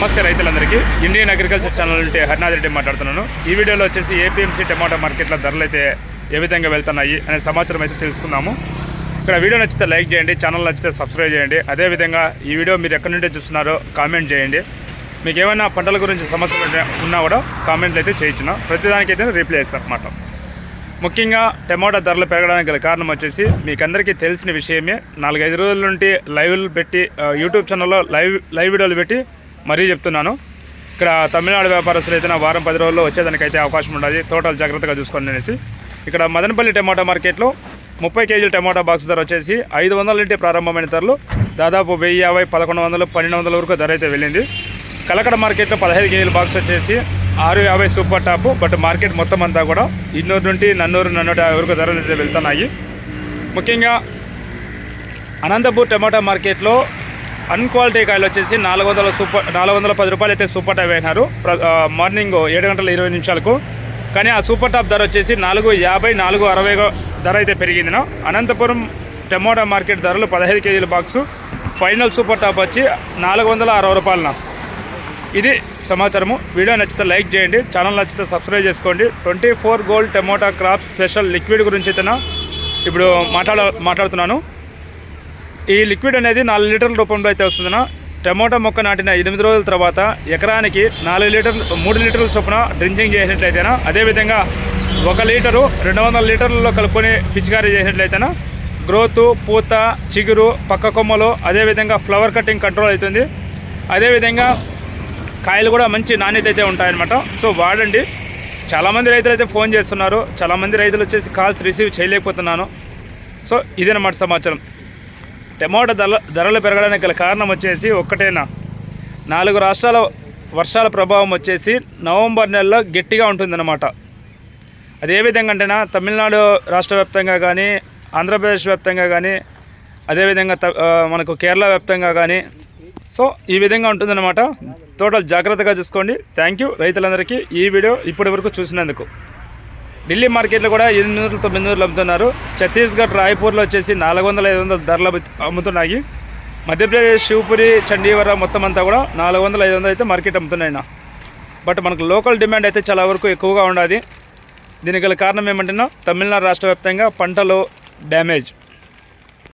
నమస్తే రైతులందరికీ. Indian agriculture channel నుండి హరినాథ్ రెడ్డి మాట్లాడుతున్నాను. ఈ వీడియోలో వచ్చేసి ఏపీఎంసీ టమాటా మార్కెట్ల ధరలు అయితే ఏ విధంగా వెళ్తున్నాయి అనే సమాచారం అయితే తెలుసుకుందాము. ఇక్కడ వీడియో నచ్చితే లైక్ చేయండి ఛానల్ నచ్చితే సబ్స్క్రైబ్ చేయండి. అదేవిధంగా ఈ వీడియో మీరు ఎక్కడి నుండి చూస్తున్నారో కామెంట్ చేయండి. మీకు ఏమైనా పంటల గురించి సమస్యలు ఉన్నా కూడా కామెంట్లు అయితే చేయించిన. ప్రతిదానికైతే రిప్లై చేస్తాను అన్నమాట. ముఖ్యంగా టమాటా ధరలు పెరగడానికి గల కారణం వచ్చేసి మీకు అందరికీ తెలిసిన విషయమే. నాలుగైదు రోజుల నుండి లైవ్లు పెట్టి యూట్యూబ్ ఛానల్లో లైవ్ లైవ్ వీడియోలు పెట్టి మరీ చెప్తున్నాను. ఇక్కడ తమిళనాడు వ్యాపారస్తులు అయితే నా వారం పది రోజుల్లో వచ్చేదానికైతే అవకాశం ఉండదు టోటల్ జాగ్రత్తగా చూసుకోండి అనేసి. ఇక్కడ మదనపల్లి టమాటా మార్కెట్లో ముప్పై కేజీల టమాటా బాక్స్ ధర వచ్చేసి ఐదు వందల నుండి ప్రారంభమైన ధరలు. దాదాపు వెయ్యి యాభై పదకొండు వందలు పన్నెండు వందల వరకు ధర అయితే వెళ్ళింది. కలకడ మార్కెట్లో పదహైదు కేజీల బాక్స్ వచ్చేసి ఆరు యాభై సూపర్ టాప్ బట్ మార్కెట్ మొత్తం అంతా కూడా ఇన్నూరు నుండి నన్నూరు నన్నూట యాభై వరకు ధరలు అయితే వెళ్తున్నాయి. ముఖ్యంగా అనంతపూర్ టమాటా మార్కెట్లో అన్క్వాలిటీ కాయలు వచ్చేసి నాలుగు వందల సూపర్ నాలుగు వందల పది రూపాయలు అయితే సూపర్ టాప్ వేసినారు. ప్ర- మార్నింగ్ ఏడు గంటల ఇరవై నిమిషాలకు. కానీ ఆ సూపర్ టాప్ ధర వచ్చేసి నాలుగు యాభై నాలుగు అరవై ధర అయితే పెరిగింది. అనంతపురం టమోటా మార్కెట్ ధరలు పదహైదు కేజీల బాక్సు. ఫైనల్ సూపర్ టాప్ వచ్చి నాలుగు వందల అరవై రూపాయలన ఇది సమాచారము. వీడియో నచ్చితే లైక్ చేయండి. ఛానల్ నచ్చితే సబ్స్క్రైబ్ చేసుకోండి. Twenty four gold tomato crop special liquid గురించి అయితే ఇప్పుడు మాట్లాడ మాట్లాడుతున్నాను. ఈ లిక్విడ్ అనేది నాలుగు లీటర్ల రూపంలో అయితే వస్తుందన్న. టమోటా మొక్క నాటిన ఎనిమిది రోజుల తర్వాత ఎకరానికి నాలుగు లీటర్లు మూడు లీటర్ల చొప్పున డ్రింకింగ్ చేసినట్లయితేనా? అదేవిధంగా ఒక లీటరు రెండు వందల లీటర్లలో కలుపుకొని పిచికారీ చేసినట్లయితేనా? గ్రోత్ పూత చిగురు పక్క కొమ్మలు అదేవిధంగా ఫ్లవర్ కటింగ్ కంట్రోల్ అవుతుంది. అదేవిధంగా కాయలు కూడా మంచి నాణ్యత అయితే ఉంటాయన్నమాట. సో వాడండి. చాలామంది రైతులు అయితే ఫోన్ చేస్తున్నారు. చాలామంది రైతులు వచ్చేసి కాల్స్ రిసీవ్ చేయలేకపోతున్నాను. సో ఇదన్నమాట సమాచారం. టమోటా ధర ధరలు పెరగడానికి గల కారణం వచ్చేసి ఒక్కటేనా. నాలుగు రాష్ట్రాల వర్షాల ప్రభావం వచ్చేసి నవంబర్ నెలలో గట్టిగా ఉంటుందన్నమాట. అది ఏ విధంగా అంటేనా తమిళనాడు రాష్ట్ర వ్యాప్తంగా కానీ ఆంధ్రప్రదేశ్ వ్యాప్తంగా కానీ అదేవిధంగా త మనకు కేరళ వ్యాప్తంగా కానీ సో ఈ విధంగా ఉంటుందన్నమాట. టోటల్ జాగ్రత్తగా చూసుకోండి. Thank you. రైతులందరికీ ఈ వీడియో ఇప్పటి వరకు చూసినందుకు. ఢిల్లీ మార్కెట్లో కూడా ఎనిమిది నూరు తొమ్మిది వందలు అమ్ముతున్నారు. ఛత్తీస్గఢ్ రాయ్పూర్లో వచ్చేసి నాలుగు వందల ఐదు వందల ధరలు అమ్ముతున్నాయి. మధ్యప్రదేశ్ శివపురి చండీవరం మొత్తం అంతా కూడా నాలుగు వందల ఐదు వందలు అయితే మార్కెట్ అమ్ముతున్నాయి బట్ మనకు లోకల్ డిమాండ్ అయితే చాలా వరకు ఎక్కువగా ఉండాలి దీనికి గల కారణం ఏమంటున్నా తమిళనాడు రాష్ట్ర వ్యాప్తంగా పంటలు డ్యామేజ్.